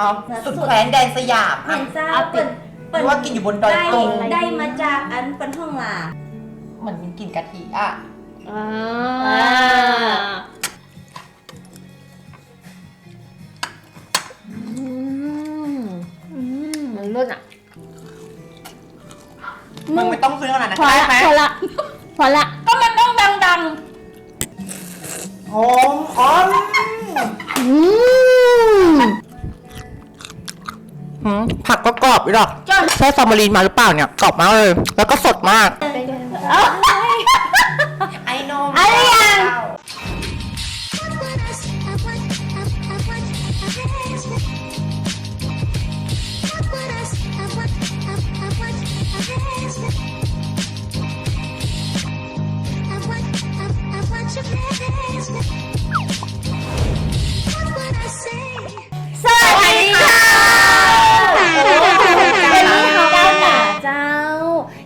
อ๋อสุดแขวนแดนสยามเหมือะอนเจ้าเอาติเปิดดหรือว่ากินอยู่บนดอยได้ตุงได้มาจากอันเปิ้นห้องลาเหมือนมันกินกะทิอะอ่าอืมมันเลิศอะมึงไม่ต้องซื้อขนาดนั้นพอได้ละไหมพอละพอละก็มันต้องดังหอมอ๋อมอืม หืมผักก็กรอบอีกหรอกๆจนใช้ฟอร์มาลีนมาหรือเปล่าเนี่ยกรอบมากเลย แล้วก็สดมาก เอ้า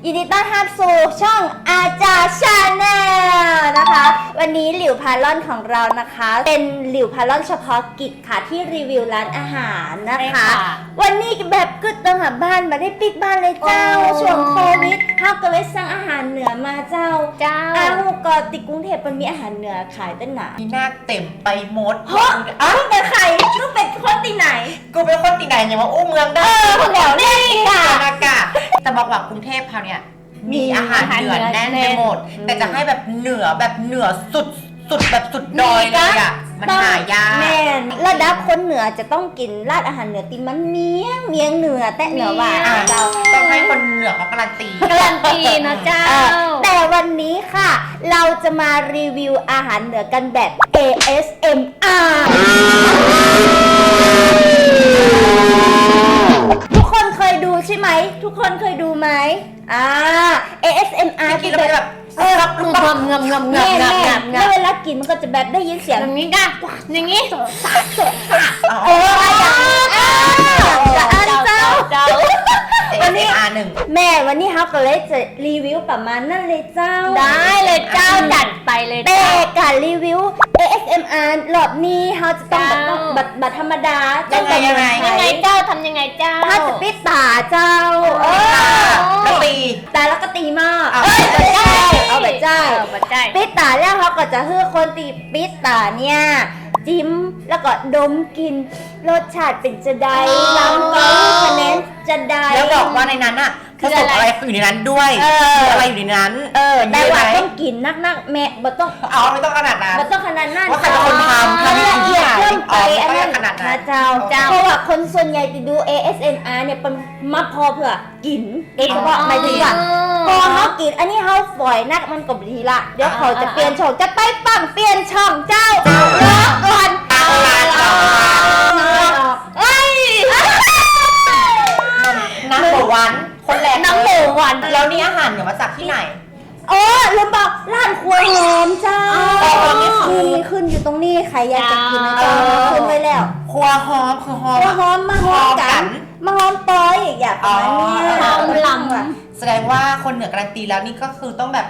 ยินดีต้อนรับสู่ช่องอาจารย์ชาแนล นะคะ วันนี้หลิวพาลอนของเรานะคะ เป็นหลิวพาลอนเฉพาะกิจค่ะที่รีวิวร้านอาหารนะคะ วันนี้แบบกึดต้องหาบ้านมาได้ปิดบ้านเลยเจ้าโอ้ ช่วงโควิดเฮาก็เลยสั่งอาหารเหนือมาเจ้าเจ้า อ้าวก็ติดกรุงเทพมันมีอาหารเหนือขายตั้งหนามีหน้าเต็มไปหมดเฮ้ยอะต้องเป็นใครต้องเป็นคนที่ไหน กูเป็นคนตีไหนอย่างว่าอู้เมืองได้เดี๋ยวนี่ค่ะอากาศแต่บอกว่ากรุงเทพเขาเนี่ย มีอาหารเหนือแน่นไปหมดอืมแต่จะให้แบบเหนือแบบเหนือสุดสุดแบบสุดดอยเลยอะ มันหายาก แม่นระดับคนเหนือจะต้องกินราดอาหารเหนือติมันเมียงเมียงเหนือแต่เหนือว่าอะเรา ต้องให้คนเหนือเขาการันตี การันตีนะเจ้าเออแต่วันนี้ค่ะ เราจะมารีวิวอาหารเหนือกันแบบ ASMR ทุกคนเคยดูใช่ไหม ทุกคนเคยดูไหม อ่า ASMR กินแล้วมันแบบเออรับรู้งป่ะมงมงมงแม่มแม่งมงแล้วเวลากินมันก็จะแบบได้ยินเสียงอย่างนี้กันอย่างนี้ เอออะไร หนึ่ง แม่วันนี้เขาก็เลยจะรีวิวประมาณนั่นเลยเจ้าได้เลยเจ้าจัดไปเลยแต่เจ้า การรีวิว ASMR รอบนี้เขาจะต้องแบบเจ้าบัตรบัตรธรรมดายังไงยังไง ยังไงเจ้าทำยังไงเจ้าถ้าจะปิดตาเจ้าเออแล้วตี แต่แล้วก็ตีหม้อเอา เอ้ยบัตรเจ้า เอาบัตรเจ้าเออบัดใจปิดตาแล้วเขาก็จะให้คนตีปิดตาเนี่ย จิ้ม แล้วก็ดมกิน รสชาติเป็นจะได้ลำเก้าคะแนนจะได้ แล้วบอกว่าในนั้นอะ ผคือสมอะไรอะไรอยู่ในนั้นด้วยเออ มีอะไรอยู่ในนั้นเออแต่ว่าย่งนี้ต้เลองยกินนักๆแม่บ่ต้องเอาไม่ต้องขนาดนั้น บ่ต้องขนาดนั้นว่าใครเป็นคนทำอันนี้ทำที่เยี่ยไหนมเพิ่มไปอ๋ออันไม่นั้นขนาดนั้น นะเจ้าเจ้าเพราะว่าคนส่วนใหญ่ที่ดู ASMR เนี่ยเป็นมาพอเพื่อกินโดยเฉพาะหมายถึงว่า พอเขากินอันนี้เขาฝอยนักมันก็ดีละเดี๋ยวเขาจะเปลี่ยนช่องจะไปปังเปลี่ยนช่องเจ้าเลิกก่อนเอาละเอาละเอ้ยน้ำหมูหวานคน แรกน้ำหมูหวานแล้วนี่อาหารเหนือมาจากที่ไหน โอ้ลืมบอกร้านครัวหอมเจ้าอ๋อนี่คือ มีขึ้นอยู่ตรงนี้ใครอยากจะกินนะอ๋เจ้าอขึ้นไว้แล้วครัวหอมคือหอครัวมหอมมาหอมกันมาหอมปอยอยากประมาณเนี้ยอ๋อ หอมลำว่ะแสดงว่าคนเหนือการันตีแล้วนี่ก็คือต้องแบบ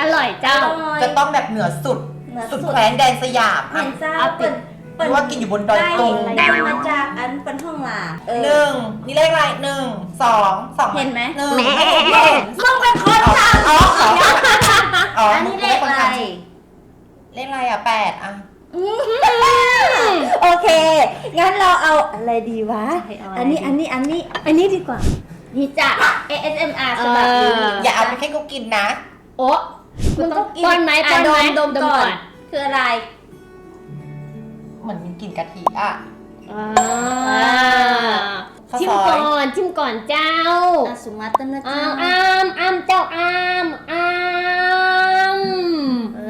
อร่อยเจ้า จะต้องแบบเหนือสุดเหนือสุดสุดแขวนแดนสยามเหมือนเจ้าเอาติเปิดด หรือว่ากินอยู่บนดอยได้ตุงได้มาจากอันเป็นห้องลาเออหนึ่งนี่เลขอะไรหนึ่งสองสองเห็นไหม หนึ่งไม่เห็นไม่เห็นมึงเป็นคนสั่งอ๋ออ๋ออ๋ออันนี้เลขอะไรเลขอะไรอะแปดอะโอเค งั้นเราเอาอะไรดีวะเอาอะไรอันนี้ดีอันนี้อันนี้อันนี้ดีกว่านี่จ้ะ ASMR ฉบับนี้เอออย่าเอาไปแค่กูกินนะ โอ้มึงต้องกินป้อนไหมอะป้อนไหมดมดมก่อน คืออะไร เหมือนมันกินกะทิอะ อ่าข้าวชิมซอยก่อนชิมก่อนเจ้าอะสุมาตนะอ้าจ้าวอ้ามอ้ามเจ้าอ้ามอ้ามเอ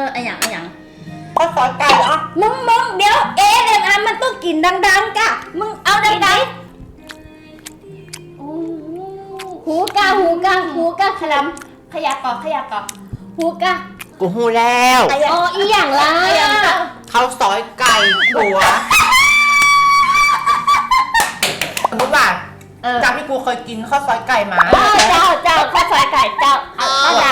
อไอะอย่างไอะอย่างข้าวซอยไก่อะมึงมึงเดี๋ยว ASMR มันต้องกินดังๆกะมึงเอาดังหูกะหูกะหูกะคลๆขยับก่อนขยับก่อนำหูกะ กูหูแล้วขยับอ๋ออีอย่างไรขยับอะก่อนข้าวซอยไก่ตัวสมมติว่าเออจากที่กูเคยกินข้าวซอยไก่มาเจ้าเจ้าเจ้าข้าวซอยไก่เจ้าอะไร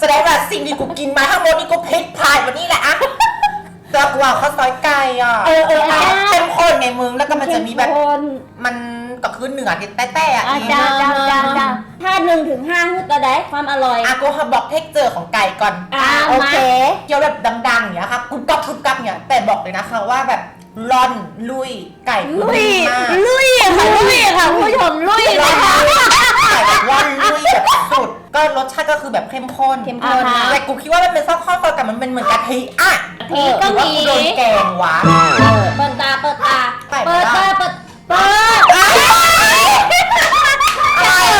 แสดงว่าสิ่งที่กูกินมาทั้งหมดนี่กูพลิกพลายวันนี้แหละอะแต่กูเอาข้าวซอยไก่อะเออเออเอาเป็นคนไงมึงแล้วก็มันจะมีแบบ เข้คนมันก็ คือเหนือแต่แต่ๆอะอะอีจ้าจ้าจ้าจ้าถ้าหนึ่งถึงห้าคือตัวใดความอร่อย อะกูบอกเทคเจอร์ของไก่ก่อนอะโอเค เคี้ยวแบบดังๆอย่างเงี้ยครับกรุบกรับกรุบกรับเนี่ยแต่บอกเลยนะคะว่าแบบร่อนลุยไก่ลุยดีมาก ลุยค่ะลุยค่ะคุณผู้ชมลุยร่เลอยนค่ะลุยไก่แบบร่อนลุยแบบสุด ก็รสชาติก็คือแบบเข้มข้นเข้มข้นอ่าฮะ แต่กูคิดว่ามันเป็นซอกข้อซอยแต่มันเป็นเหมือนกะทิอะกะทิก็หรือว่ามีกูโดนแกงวะ เปิดตาเปิดตาไปเปิดไม่ตาได้เปิดเปิด อะไร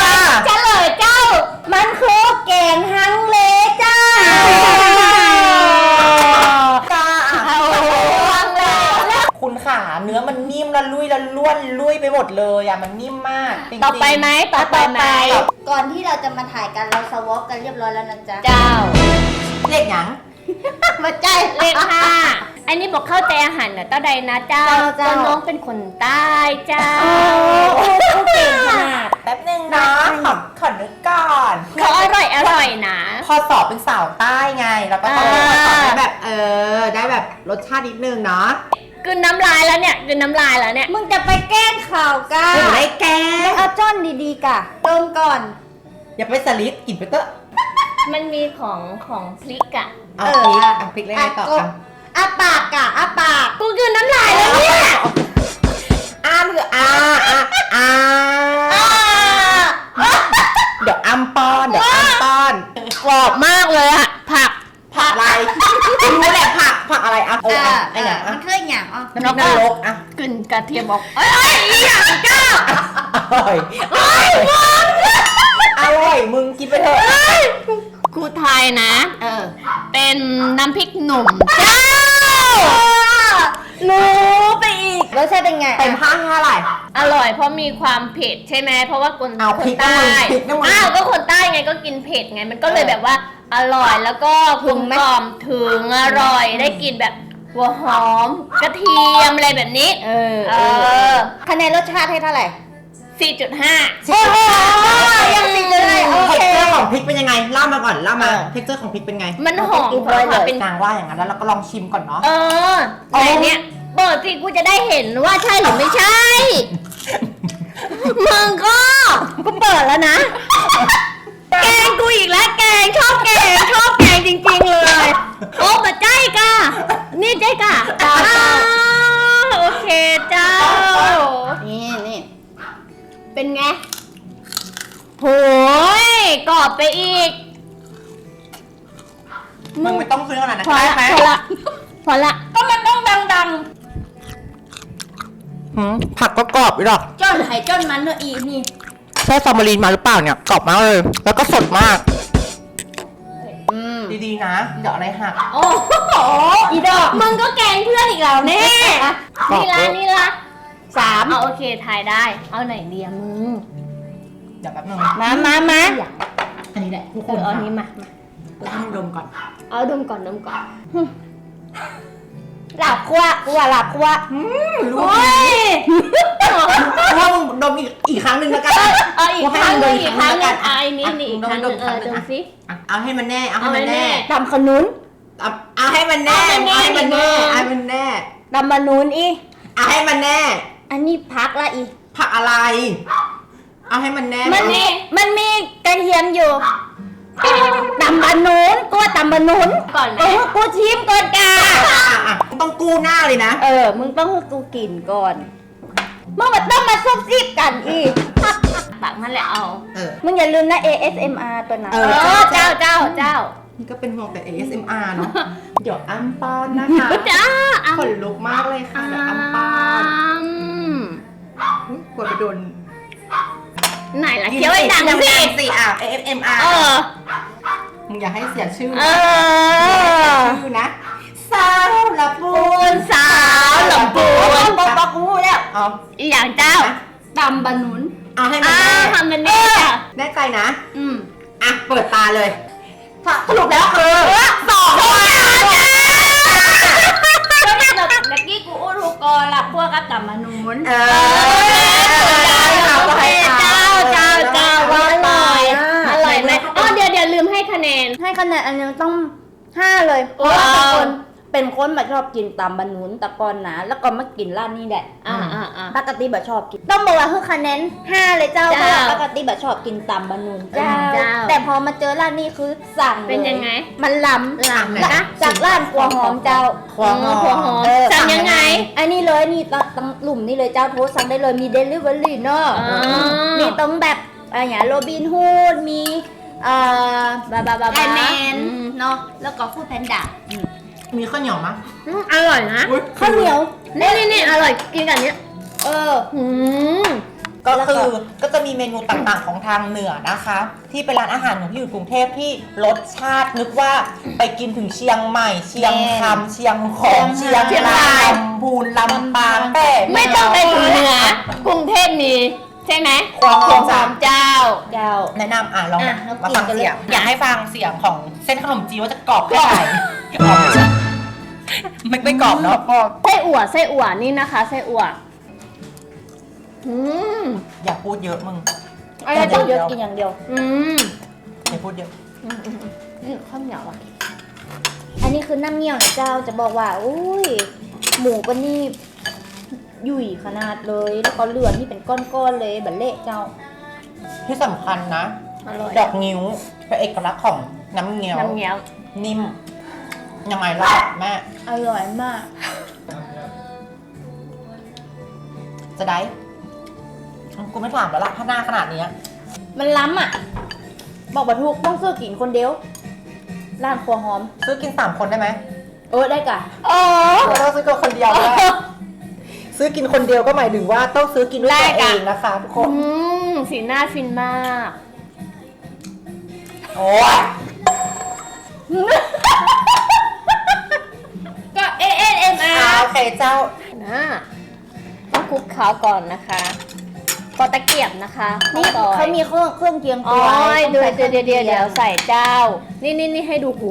อะ เฉลยเจ้า มันคือแกงฮังเลจ้า กา ฮังเล คุณขาเนื้อมันนิ่มและลุยและล้วนลุยไปหมด เลยอะมันนิ่มมากจริงๆต่อไปไหมต่อไปไหมก่อนที่เราจะมาถ่ายกันเราสวอปกันเรียบร้อยแล้วนะจ๊ะเจ้าเรียกหยังมาใจเลขห้าอันนี้บอกเข้าใจอาหารเหนือเต้าใดนะเจ้าเจ้าเจ้าก็น้องเป็นคนใต้เจ้าโอ้โหเก่งขนาดแป๊บนึงนะขอขอนึกก่อนเขาอร่อยอร่อยนะ พอสอบเป็นสาวใต้ไง เราก็ต้องอ่าสอบได้แบบเออได้แบบรสชาตินิดนึงเนาะ กลืนน้ำลายแล้วเนี่ยกลืนน้ำลายแล้วเนี่ย มึงจะไปแกล้งข่าวกัหนูนได้แกไม่เอาจ้อนดีๆกะดมก่อน อย่าไปสลิดกินไปเตอะมันมีของของพริกอะเอาเออพริกอะเอาพริกเล่นอะไรต่อกันอาปากกะอาปาก กูกลืนน้ำลายแล้วเนี่ยอ้าหรืออ้าอ้าอ้าเดี๋ยวอ้ำป้อนเดี๋ยวอ้ำป้อนกรอบมากเลยอะผัก ผักอะไรรู้แหละผักผักอะไรอะเอออะไอ้หนังมัอะนเคยหยังอะ น้ำพริกนรกอะกลืนกระเทียมบอกเอ้ยเอ้ยอีหยังจ้าอร่อยอร่อยมึงกินไปเถอะครูไทยนะ เออ เป็นน้ำพริกหนุ่มเจ้ารู้ไปอีกรสชาติเป็นไงเต็มห้าให้เท่าไหร่อร่อยเพราะมีความเผ็ดใช่ไหมเพราะว่าคนเอาคพรินกนะใต้มึงพริกนะมึงอ้าวก็คนใต้ไงก็กินเผ็ดไงมันก็เลยเออแบบว่าอร่อยแล้วก็กลมกล่อมถึงอร่อยได้กินแบบ หัวหอม กระเทียมอะไรแบบนี้ เออเออ คะแนนรสชาติให้เท่าไหร่4.5 โอ้โหยังติดเลยโอเท็เคกเจอร์ของพริกเป็นยังไงเล่ามาก่อนเล่ามาเออ เท็กเจอร์ของพริกเป็นไงมันหอมกินกว่าเลยเป็นนางว่าอย่างนั้นแล้วเราก็ลองชิมก่อนเนาะเออไหนเนี่ยบอกสิกูจะได้เห็นว่าใช่หรือไม่ใช่ มึงก็กูเปิดแล้วนะ แกงกูอีกแล้วแกงชอบแกงชอบแกงจริงๆเลย โอ้มาใจกะนี่ใจกะอ้าวโอเคเจ้า นี่นี่เป็นไงโหยกรอบไปอีก มึงไม่ต้องซื้อขนาดนั้นพอได้ละไหมพอละพอละก็มันต้องดังหืมผักก็กรอบอีดอกๆจ้อนไห่จ้อนมันเนอะอีนี่ใช่ฟอร์มาลีนมาหรือเปล่าเนี่ยกรอบมากเลย แล้วก็สดมาก อืมดีๆนะเดี๋ยวอะไรหัก โอ้โหอีดอกมึงก็แกงเพื่อนอีกแล้วแน่นี่ละนี่ละสามเอาโอเคถ่ายได้ เอาไหนเดียมึงเดี๋ยวแป๊บนึงมามามาอันนี้แหละทุกเอคนอเอานี้มามา เดี๋ยวให้มึงดมก่อน เอาดมก่อนดมก่อนห ลับคว้ากูว่าหลับคว้ารู้โอ้ยว่ามึงดมอีกอีกครั้งหนึ่งแล้วกันเอาอีกครั้งหนึงกูให้มึงอีกครั้งหนึงอะเอาไอ้นี่นี่อีกครั้งหนึงดมเออดมดมสิอะเอาให้มันแน่เอาให้เอามันให้แน่แน่ดำขนุนเอาเอาให้มันแน่เอาเอาให้ให้มัมันนแน่แน่เอาให้มันแน่ดำมานุนอีเอาให้มันแน่ อันนี้พักละอีผักอะไร เอาให้มันแน่มันมีมันมีกระเทียมอยู่ตำบะนุนกู ว่าตำบะนุนก่อนไหม เออกูชิมก่อนกาอะอะต้องกู้หน้าเลยนะ เออ มึงต้องให้กูกินก่อนมึงมาต้องมาซุบซิบกันอีกตักนั่นแหละเอา เออ มึงอย่าลืมนะ ASMR ตัวนั้นเออ เจ้าเจ้าเจ้านี่ก็เป็นห่วงแต่ ASMR เนาะเดี๋ยวอ้ำป้อนนะคะจ้าขนลุกมากเลยค่ะเดี๋ยวอ้ำป้อนอุ๊ยกลัวไปโดนไหนล่ะเคี้ยวให้ดังสิสิอะ ASMR เออ มึงอย่าให้เสียชื่อเอนะอชื่อนะสาวละปูปูนสาวลำปูนบอกบอกกูแล้วเอาอีอย่างเจ้าตำบะนุนเอาให้มันอ่าแน่ทำมันนี่จ้ะแน่ใจนะ อืมอะ เปิดตาเลย สรุปแล้วคือสองคนก็เนี่ยเราเมื่อกี้กูอู้ถูกกอละพวกกับตำบะนุน เออโอเคเจ้า คะแนน ให้คะแนนอันนี้ต้องห้าเลย เพราะว้าวว่าเป็นคนเป็นคนมาชอบกินตำบะหนุนแตะกอนนะแล้วก็มากินร้านนี้แหละอ่าอ่าอ่า ปกติแบบชอบกิน ต้องบอกว่าคือคะแนนห้าเลยเจ้าเพเจ้าราะว่าปกติแบบชอบกินตำบะหนุนเจ้า เจ้า แต่พอมาเจอร้านนี้คือสั่งลเป็นยังไง มันล้ำล้ำและนะ จากร้านครัวหอมเจ้าควงอืมหัวหอมเออสั่งยังไง อันนี้เลยนี่ตตั้งหลุมนี่เลยเจ้าโทรสั่งได้เลยมีเดลิเวอรี่เนาะอ๋อ มีตรงแบบอะไรอย่างโรบินฮูดมี เอ่อบาบาบาไลน์แมนเนาะแล้วก็ฟูดแพนด้ามีข้าวเหนียวมั้ย อืมอร่อยนะข้าวเหนียวนี่นี่นี่อร่อยกินกับอันเนี้ยเออ อืม ก็แล้วก็ คือก็จะมีเมนูต่างๆของทางเหนือนะคะ ที่เป็นร้านอาหารที่อยู่กรุงเทพที่รสชาตินึกว่าไปกินถึงเชียงใหม่ เชียงคำเชียงของเชียงรายลำพูนลำปางแต่ไม่ต้องไปถึงเหนือกรุงเทพมี ใช่ไหมควงหอมหอมเจ้าเจ้า แนะนำอะลองอะเรามากินฟังกันเลยเสียง อยากให้ฟังเสียงของเส้นขนมจีนว่าจะกรอบแค่ไหนกรอบไม่ใช่ไม่ไม่กรอบเนาะพอไส้อั่วไส้อั่วนี่นะคะไส้อั่วอืมอย่าพูดเยอะมึงอะไรต้องเยอะกินอย่างเดียว อืมอย่าพูดเยอะอืมอืมอืมข้าวเหนียวอะ อันนี้คือน้ำเงี้ยวนะเจ้าจะบอกว่า อุ้ย หมูก็นี่ ยุ่ยขนาดเลย แล้วก็เลือดนี่เป็นก้อนๆเลยแบบเละเจ้า ที่สำคัญนะ อร่อย ดอกนิ้วเป็นเอกลักษณ์ของน้ำเงี้ยว น้ำเงี้ยว นิ่ม ยังไงล่ะแม่ อร่อยมาก จะได้อืมกูไม่ถามแล้วล่ะถ้าหน้าขนาดเนี้ยมันล้ำอะ บอกบรรทุกต้องซื้อกินคนเดียวร้านครัวหอม ซื้อกินสามคนได้ไหมเออได้กะอ๋อไม่ต้องซื้อกินคนเดียวด้วย ซื้อกินคนเดียวก็หมายถึงว่าต้องซื้อกินด้วยตัวเองนะคะทุกคนอืมสีหน้าฟินมาก โอ้ยก็ ASMR อ่าโอเคเจ้า นะต้องคลุกเคล้าก่อนนะคะก็ตะเกียบนะคะนี่ข้วซอยเขามีเครื่องเครื่องเคียงอ๋ตัอวเดี๋ยวต้องเดี๋ยวเดี๋ยวเดี๋ยวเดี๋ยวใส่เจ้า นี่นี่นี่ให้ดูโห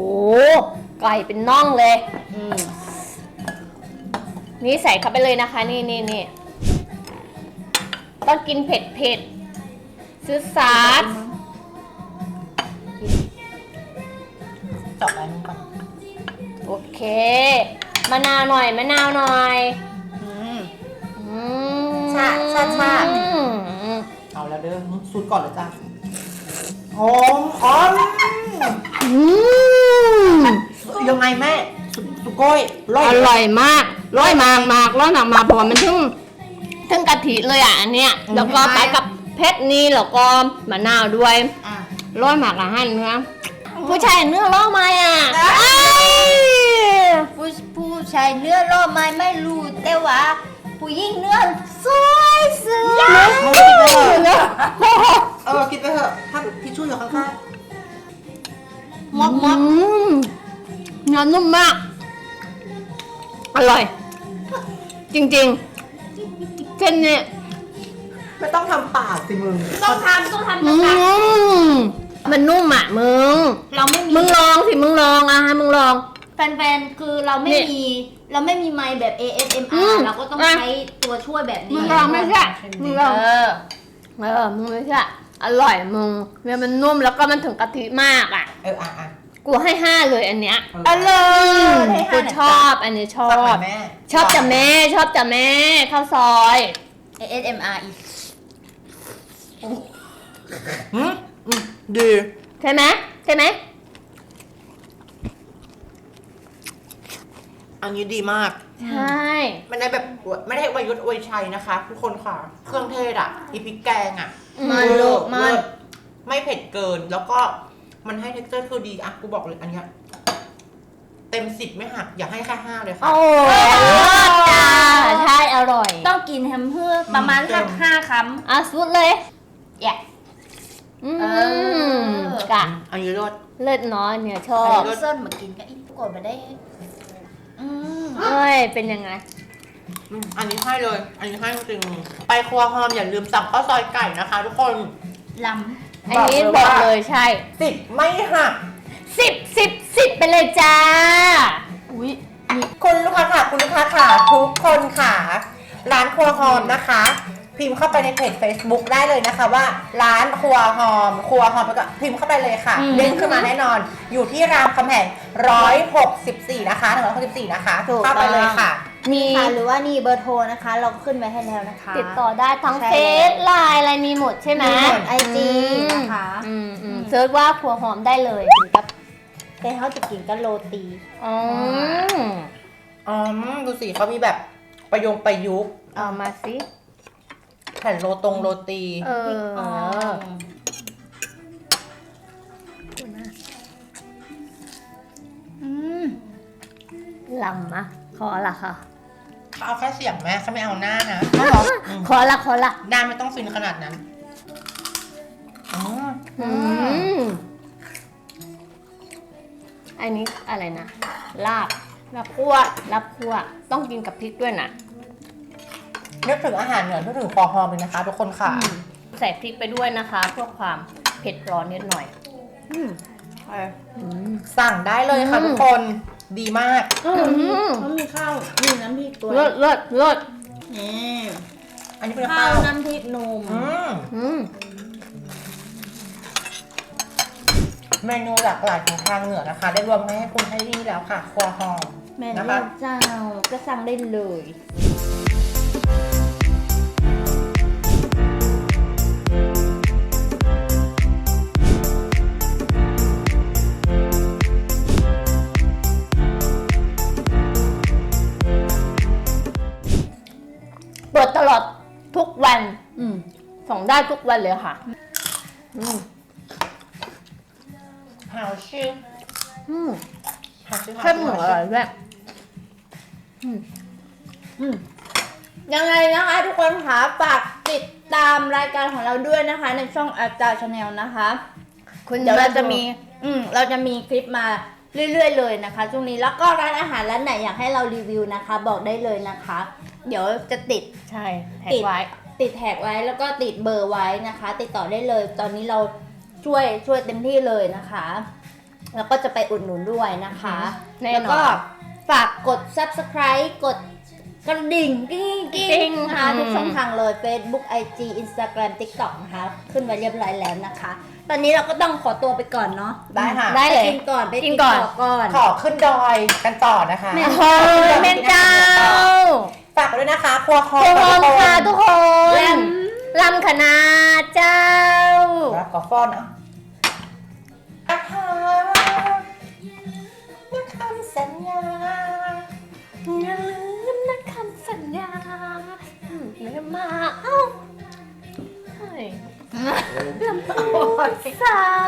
ไก่เป็นน่องเลย อืม นี่ใส่เข้าไปเลยนะคะ นี่นี่นี่ต้องกินเผ็ดเผ็ดซื้อซาสเจาะไปมึงก่อนโอเคมะนาวหน่อยมะนาวหน่อยอืม อืมชาชาชา อืมเอาแล้วเด้อสูตรก่อนเลยจ้าหอมหอมอืมยังไงแม่สุสุโก้ยร่อยอร่อยมาก ร้อยมากมากร้อยมากมากเพราะว่ามันถึงถึงกะทิเลยอะอันเนี้ยแล้วก็ไปกับเพชรนี่แล้วก็มะนาวด้วยอะร้อยหมากอาหารเนื้อผู้ชายเนื้อร้อไหมอะได้เอ้ยผู้ผู้ชายเนื้อล่อไม้ไม่รู้แต่ว่าผู้หญิงเนื้อสวยสวยมึงกินไปเถอะเออกินไปเถอะถ้าทิชชู่อยู่ข้างมอกมอก อืมเนื้อนุ่มมาก อร่อย จริงๆเส้นเนี่ยๆไม่ต้องทำปากสิมึงต้องทำต้องทำอืต้องทมมันนุ่มอะมึงำเราไม่มีมึงลองสิมึงลองอะฮะมึงลอง แฟนๆคือเราไม่นี่มี เราไม่มีไมค์แบบ อื ASMR ม เราก็ต้องอะใช้ตัวช่วยแบบนี้มึงลองไม่ใช่มึงลอง เออ เออ มึงไม่ใช่อร่อยมึงเนี่ยมันนุ่มแล้วก็มันถึงกะทิมากอะ เอออะอะ กูให้ห้าเลยอันเนี้ยเอออร่อยให้กูห้าหน่อยชอบ อันนี้ชอสั่งหน่บอยแม่ชอบจ้ะแม่ชอบจ้ะแม่ข้าวซอยจ้ะ ASMR อีกอืมอืมดีใช่ไหมใช่ไหมอันนี้ดีมาก ใช่มันได้แบบไม่ได้อวยยศอวยชัยนะคะ ทุกคนค่ะ เครื่องเทศอะอีพริกแกงอะมันเลิลูศกมันเลิศไม่เผ็ดเกินแล้วก็ มันให้ texture คือดีอะกูบอกเลยอันเนี้ยเต็มสิบไม่หัก อยากให้แค่ห้าเลยค่ะ โอ้จ้าใช่อร่อย ต้องกินแฮมเพื่อประมาณอืมสักห้าคอะสุดเลยำแยะอืเอมอกะอันนี้รสเลิศเนาะเนี่ยชอเอาบเส้นมากินก็อีกกดมาได้อืมเอ้ยเป็นยังไงอืมอันนี้ให้เลย อันนี้ให้จริงๆไปครัวหอมอย่าลืมสั่งข้าวซอยไก่นะคะ ทุกคนล อันนี้บบออกกเลยว่าเลยใช่สิบไม่หัก สิบสิบสิบไปเลยจ้า อุ้ยคุณลูกค้าค่ะ คุณลูกค้าค่ะ ทุกคนค่ะ ร้านครัวหอมนะคะ พิมพ์เข้าไปในเพจ Facebook ได้เลยนะคะว่า ร้านครัวหอม ครัวหอมไปก็พิมพ์เข้าไปเลยค่ะอืม เด้งขึ้นมาแน่นอน อยู่ที่รามคำแหง164 นะคะ164นะคะถูกเข้าไปเลยค่ะ มีค่ะหรือว่านี่เบอร์โทรนะคะ เราขึ้นไว้ให้แล้วนะคะ ติดต่อได้ทั้งใช่เฟซไลน์อะไรมีหมดใช่ไหมมีหมด IG นะคะ อืมอืมเซิร์ชว่าผัวหอมได้เลยกับแต่เขาจะกินกับโรตี อ๋ออ๋อดูสิเขามีแบบประยงประยุกต์เอามาสิแผ่นโรตรงโรตี เอออืมลำอะ ขอละค่ะเขาเอาแค่เสียงแม่เขาไม่เอาหน้านะขอละขอละหน้าไม่ต้องฟินขนาดนั้นอ๋ออืมอันนี้อะไรนะ ลาบแบบคั่วลาบคั่วต้องกินกับพริกด้วยนะนึกถึงอาหารเหนือนึกถึงคอหอมเลยนะคะ ทุกคนค่ะใส่พริกไปด้วยนะคะ เพื่อความเผ็ดร้อนนิดหน่อย อืม สั่งได้เลยค่ะทุกคน ดีมากมเขามีข้าวมีน้ำพริกตัวเลิศเลิศเลิศนี่อันนี้เป็นข้าข้าววน้ำพริกนมอืมอืมเมนูหลากหลายของทางเหนือนะคะ ได้รวมไว้ให้คุณให้ดีแล้วค่ะ ครัวหอมแม่นะเลี้คะยงเจ้าก็สั่งได้เลย ได้ทุกวันเลยค่ะอืมหาวชื่ออืมหาวชื่อแค่หมูอร่อยด้วยอืมยังไงนะคะทุกคนคะฝากติดตามรายการของเราด้วยนะคะ ในช่องอาจารย์ชาแนลนะคะ คุณเดี๋ยวเราจะมี อืมเราจะมีคลิปมาเรื่อย ๆ เลยนะคะช่วงนี้แล้วก็ร้านอาหารร้านไหนอยากให้เรารีวิวนะคะ บอกได้เลยนะคะ เดี๋ยวจะติดใช่แท็ติกดไว้ ติดแท็กไว้แล้วก็ติดเบอร์ไว้นะคะ ติดต่อได้เลย ตอนนี้เราช่วยช่วยเต็มที่เลยนะคะ แล้วก็จะไปอุดหนุนด้วยนะคะ แน่นอน แล้วก็ฝากกด subscribe กดกระดิ่งกิ้งกิ้กิ้งงนะคะอืมทุกช่องทางเลย Facebook IG Instagram TikTok นะคะ ขึ้นไว้เรียบร้อยแล้วนะคะ ตอนนี้เราก็ต้องขอตัวไปก่อนเนาะได้ค่ะ ได้เลยปกินก่อนไปกิกินนก่อนต่อก่อน ขอขึ้นดอยกันต่อนะคะ แม่โอ้ยแม่เจ้า ฝากไปด้วยนะคะครัวหอโคมมค่ะทุกคนแลมลำคณะเจ้าแล้วก็ฟ้อนอะอาหารนักคำสัญญาอย่าลืมนะคำสัญญาอืมไม่ได้มาเอ้าเฮ้ยลำพูนสาว